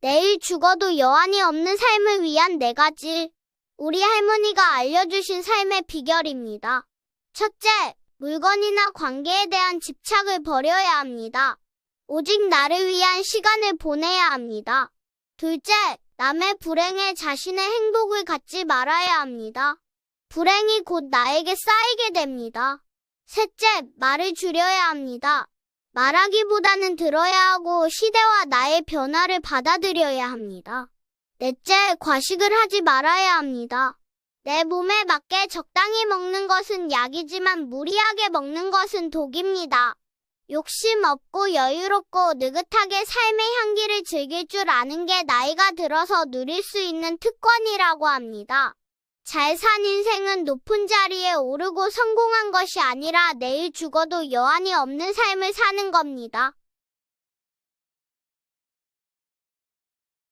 내일 죽어도 여한이 없는 삶을 위한 네 가지. 우리 할머니가 알려주신 삶의 비결입니다. 첫째, 물건이나 관계에 대한 집착을 버려야 합니다. 오직 나를 위한 시간을 보내야 합니다. 둘째, 남의 불행에 자신의 행복을 갖지 말아야 합니다. 불행이 곧 나에게 쌓이게 됩니다. 셋째, 말을 줄여야 합니다. 말하기보다는 들어야 하고 시대와 나의 변화를 받아들여야 합니다. 넷째, 과식을 하지 말아야 합니다. 내 몸에 맞게 적당히 먹는 것은 약이지만 무리하게 먹는 것은 독입니다. 욕심 없고 여유롭고 느긋하게 삶의 향기를 즐길 줄 아는 게 나이가 들어서 누릴 수 있는 특권이라고 합니다. 잘 산 인생은 높은 자리에 오르고 성공한 것이 아니라 내일 죽어도 여한이 없는 삶을 사는 겁니다.